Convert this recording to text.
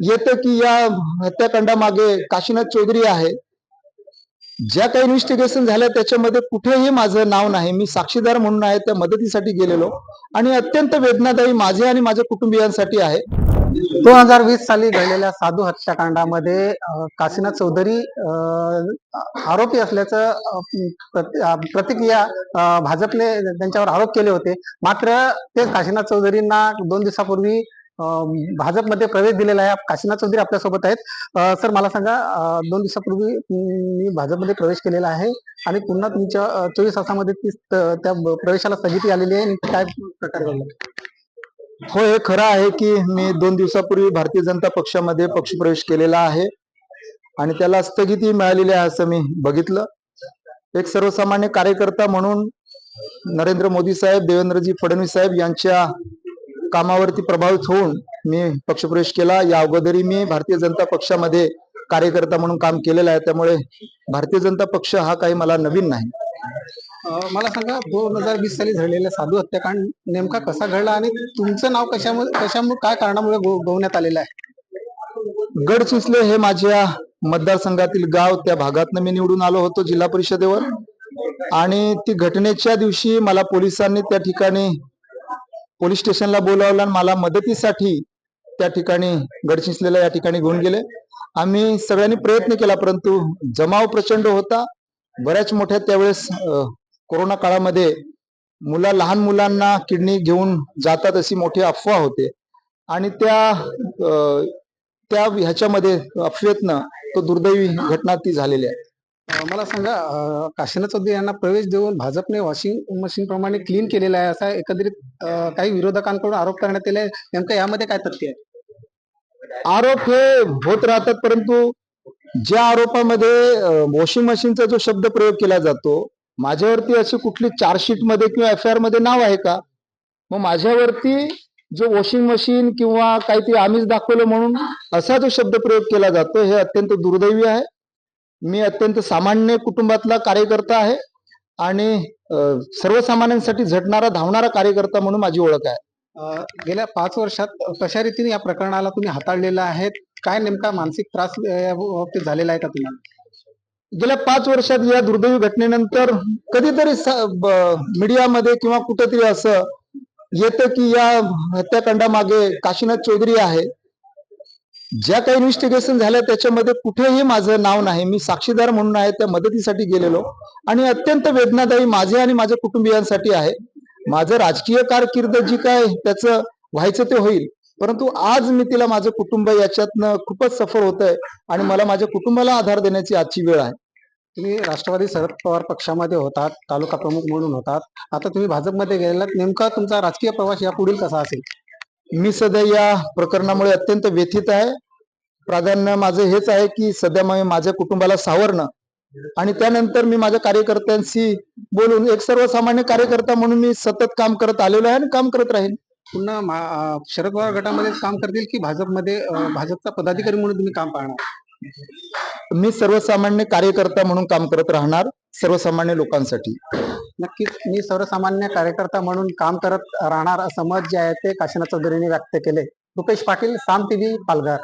येतं की या हत्याकांडामागे काशीनाथ चौधरी आहे. ज्या काही इन्व्हेस्टिगेशन झाल्या त्याच्यामध्ये कुठेही माझं नाव नाही. मी साक्षीदार म्हणून आहे त्या मदतीसाठी गेलेलो. आणि अत्यंत वेदनादायी माझे आणि माझ्या कुटुंबियांसाठी आहे. दोन हजार वीस साली घडलेल्या साधू हत्याकांडामध्ये काशीनाथ चौधरी आरोपी असल्याचं प्रतिक्रिया भाजपने त्यांच्यावर आरोप केले होते. मात्र ते काशीनाथ चौधरींना दोन दिवसापूर्वी भाजपमध्ये प्रवेश दिलेला आहे. काशीनाथ चौधरी आपल्यासोबत आहेत. सर मला सांगा दोन दिवसापूर्वी मी भाजपमध्ये प्रवेश केलेला आहे आणि पुन्हा तुमच्या चोवीस तासामध्ये ती त्या प्रवेशाला स्थगिती आलेली आहे आणि काय प्रकार घडला? हो हे खरं आहे की मी दोन दिवसापूर्वी भारतीय जनता पक्षामध्ये पक्षप्रवेश केलेला आहे आणि त्याला स्थगिती मिळालेली आहे असं मी बघितलं. एक सर्वसामान्य कार्यकर्ता म्हणून नरेंद्र मोदी साहेब देवेंद्रजी फडणवीस साहेब यांच्या कामावरती प्रभावित होऊन मी पक्षप्रवेश केला. या अगोदरी मी भारतीय जनता पक्षामध्ये कार्यकर्ता म्हणून काम केलेलं आहे. त्यामुळे भारतीय जनता पक्ष हा काही मला नवीन नाही. मला सांगा दोन हजार वीस साली झालेला साधू हत्याकांड नेमका कसा घडला आणि तुमचं नाव कशामुळे कशामुळे काय कारणामुळे गोवण्यात आलेलं आहे? गडचिंचले हे माझ्या मतदारसंघातील गाव त्या भागातनं मी निवडून आलो होतो जिल्हा परिषदेवर. आणि ती घटनेच्या दिवशी मला पोलिसांनी त्या ठिकाणी पोलीस स्टेशनला बोलावलं आणि मला मदतीसाठी त्या ठिकाणी गडचिंचलेला या ठिकाणी घेऊन गेले. आम्ही सगळ्यांनी प्रयत्न केला परंतु जमाव प्रचंड होता. बऱ्याच मोठ्या त्यावेळेस कोरोना काळामध्ये मुला लहान मुलांना किडनी घेऊन जातात अशी मोठी अफवा होते. आणि त्या त्या ह्याच्यामध्ये अफवेतनं तो दुर्दैवी घटना ती झालेली आहे. मला सांगा काशीनाथ चौधरी यांना प्रवेश देऊन भाजपने वॉशिंग मशीन प्रमाणे क्लीन केलेला आहे असा एकंदरीत काही विरोधकांकडून आरोप करण्यात आले नेमकं यामध्ये काय तथ्य आहे? आरोप हे होत राहतात परंतु ज्या आरोपामध्ये वॉशिंग मशीनचा जो शब्द प्रयोग केला जातो माझ्यावरती अशी कुठली चार्जशीटमध्ये किंवा एफ आय आरमध्ये नाव आहे का? मग माझ्यावरती जो वॉशिंग मशीन किंवा काहीतरी आम्हीच दाखवलं म्हणून असा जो शब्द प्रयोग केला जातो हे अत्यंत दुर्दैवी आहे. मी अत्यंत सामान्य कुटुंबातला कार्यकर्ता आहे आणि सर्वसामान्यांसाठी झटणारा धावणारा कार्यकर्ता म्हणून माझी ओळख आहे. गेल्या पाच वर्षात कशा रीतीने या प्रकरणाला तुम्ही हाताळलेलं आहे काय नेमका मानसिक त्रास बाबतीत झालेला आहे का तुम्हाला? गेल्या पाच वर्षात या दुर्दैवी घटनेनंतर कधीतरी मीडियामध्ये किंवा कुठेतरी असं येतं की या हत्याकांडामागे काशीनाथ चौधरी आहे. ज्या काही इन्व्हेस्टिगेशन झाल्या त्याच्यामध्ये कुठेही माझं नाव नाही. मी साक्षीदार म्हणून आहे त्या मदतीसाठी गेलेलो. आणि अत्यंत वेदनादायी माझे आणि माझ्या कुटुंबियांसाठी आहे. माझं राजकीय कारकीर्द जी काय त्याचं व्हायचं ते होईल. परंतु आज मी तिला माझं कुटुंब याच्यातनं खूपच सफर होत आहे आणि मला माझ्या कुटुंबाला आधार देण्याची आजची वेळ आहे. तुम्ही राष्ट्रवादी शरद पवार पक्षामध्ये होतात तालुका प्रमुख म्हणून होतात. आता तुम्ही भाजपमध्ये गेलात नेमका तुमचा राजकीय प्रवास या पुढील कसा असेल? मी सध्या या प्रकरणामुळे अत्यंत व्यथित आहे. प्राधान्य माझं हेच आहे की सध्या मी माझ्या कुटुंबाला सावरणं आणि त्यानंतर मी माझ्या कार्यकर्त्यांशी बोलून एक सर्वसामान्य कार्यकर्ता म्हणून मी सतत काम करत आलेलो आहे आणि काम करत राहीन. पुन्हा शरद पवार गटामध्ये काम करतील की भाजपमध्ये भाजपचा पदाधिकारी म्हणून तुम्ही काम पाहणार? मी सर्वसामान्य कार्यकर्ता म्हणून काम करत राहणार सर्वसामान्य लोकांसाठी. नक्कीच. मी सर्वसामान्य कार्यकर्ता म्हणून काम करत राहणार असं मत जे आहे ते काशीनाथ चौधरींनी व्यक्त केले रुपेश पाटील साम टीव्ही पालघर.